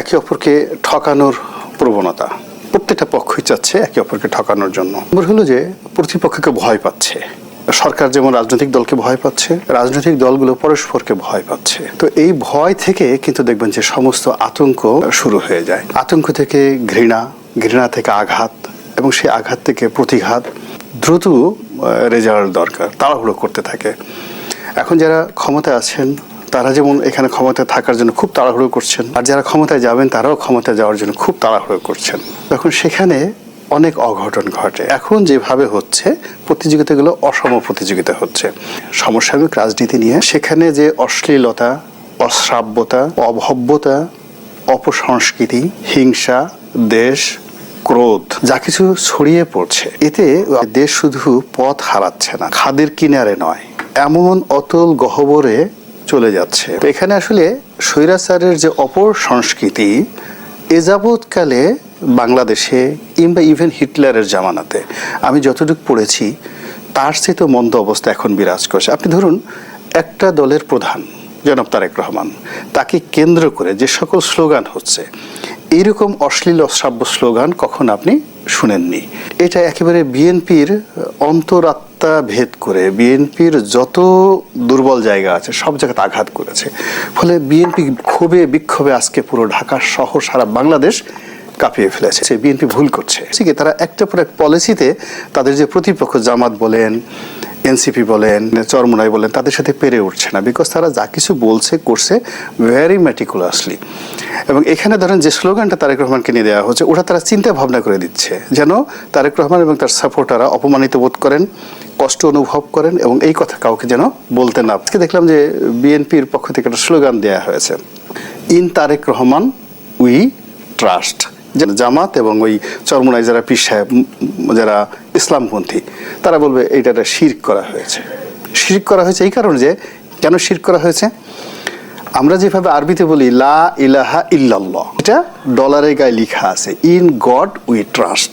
একে অপরকে ঠকানোর প্রবণতা। প্রত্যেকটা পক্ষই চাচ্ছে একে অপরকে ঠকানোর জন্য। নম্বর হলো যে, প্রতিপক্ষকে ভয় পাচ্ছে। সরকার যেমন রাজনৈতিক দলকে ভয় পাচ্ছে, রাজনৈতিক দলগুলো পরস্পরকে ভয় পাচ্ছে। তো এই ভয় থেকে কিন্তু দেখবেন যে, সমস্ত আতঙ্ক শুরু হয়ে যায়। আতঙ্ক থেকে ঘৃণা ঘৃণা থেকে আঘাত এবং সেই আঘাত থেকে প্রতিঘাত দ্রুত রেজাল্ট দরকার, তাড়াহুড়ো করতে থাকে। এখন যারা ক্ষমতায় আছেন তারা যেমন এখানে ক্ষমতায় থাকার জন্য খুব তাড়াহুড়ো করছেন, আর যারা ক্ষমতায় যাবেন তারাও ক্ষমতায় যাওয়ার জন্য খুব তাড়াহুড়ো করছেন। তখন সেখানে অনেক অঘটন ঘটে। এখন যেভাবে হচ্ছে, প্রতিযোগিতাগুলো অসম প্রতিযোগিতা হচ্ছে। সমসাময়িক রাজনীতি নিয়ে সেখানে যে অশ্লীলতা, অশ্রাব্যতা, অভব্যতা, অপসংস্কৃতি, হিংসা, দেশ, ক্রোধ, যা কিছু ছড়িয়ে পড়ছে, এতে দেশ শুধু পথ হারাচ্ছে না, খাদের কিনারে নয়, এমন অতল গহবরে চলে যাচ্ছে। তো এখানে আসলে স্বৈরাচারের যে অপর সংস্কৃতি, এ যাবৎকালে বাংলাদেশে কিংবা ইভেন হিটলারের জামানাতে, আমি যতটুকু পড়েছি, তার সে তো মন্দ অবস্থা এখন বিরাজ করছে। আপনি ধরুন, একটা দলের প্রধান, জনাব তারেক রহমান, তাকে কেন্দ্র করে যে সকল স্লোগান হচ্ছে এইরকম অশ্লীল অশ্রাব্য স্লোগান কখন আপনি শুনেননি? এটা একেবারে বিএনপির অন্তরাত্মা ভেদ করে বিএনপির যত দুর্বল জায়গা আছে, সব জায়গাতে আঘাত করেছে। ফলে বিএনপি ক্ষোভে, বিক্ষোভে আজকে পুরো ঢাকা সহ সারা বাংলাদেশ কাঁপিয়ে ফেলেছে। সে বিএনপি ভুল করছে। তারা একটা পর এক পলিসিতে তাদের যে প্রতিপক্ষ জামাত বলেন এনসিপি বলেন, চরমুনাই বলেন, তাদের সাথে পেরে উঠছে না বিকজ তারা যা কিছু বলছে, করছে ভেরি মেটিকুলাসলি এবং এখানে ধরেন যে স্লোগানটা তারেক রহমানকে নিয়ে দেওয়া হচ্ছে, ওটা তারা চিন্তা ভাবনা করে দিচ্ছে। যেন তারেক রহমান এবং তার সাপোর্টাররা অপমানিত বোধ করেন, কষ্ট অনুভব করেন এবং এই কথা কাউকে যেন বলতে না আজকে দেখলাম যে বিএনপির পক্ষ থেকে একটা স্লোগান দেওয়া হয়েছে, in Tarique Rahman, we trust. Jamaat এবং ওই চরমুনাই যারা পীর সাহেব যারা ইসলামপন্থী, তারা বলবে এইটা একটা শির্ক করা হয়েছে। শির্ক করা হয়েছে এই কারণে যে, কেন শির্ক করা হয়েছে? আমরা যেভাবে আরবিতে বলি, লা ইলাহা ইল্লাল্লাহ, এটা ডলারের গায়ে লেখা আছে, in God we trust.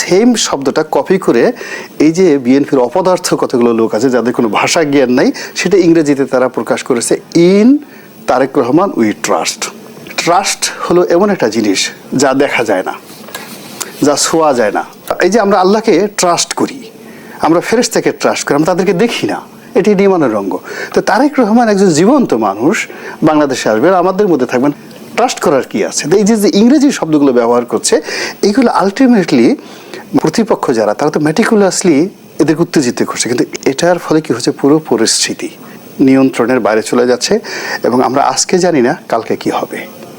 Same শব্দটা কপি করে এই যে বিএনপির অপদার্থ কতগুলো লোক আছে, যাদের কোনো ভাষা জ্ঞান নাই, সেটা ইংরেজিতে তারা প্রকাশ করেছে, in Tarique Rahman we trust. Trust হলো এমন একটা জিনিস যা দেখা যায় না, যা ছোঁয়া যায় না। এই যে আমরা আল্লাহকে ট্রাস্ট করি, আমরা ফেরেশতাকে ট্রাস্ট করি, আমরা তাদেরকে দেখি না, এটি নির্মাণের রঙ্গ। তো তারেক রহমান একজন জীবন্ত মানুষ, বাংলাদেশে আসবেন আমাদের মধ্যে থাকবেন ট্রাস্ট করার কি আছে? এই যে যে ইংরেজি শব্দগুলো ব্যবহার করছে, এগুলো আলটিমেটলি প্রতিপক্ষ যারা, তারা তো মেটিকুলাসলি এদেরকে উত্তেজিত করছে, কিন্তু এটার ফলে কি হচ্ছে? পুরো পরিস্থিতি নিয়ন্ত্রণের বাইরে চলে যাচ্ছে, এবং আমরা আজকে জানি না কালকে কি হবে।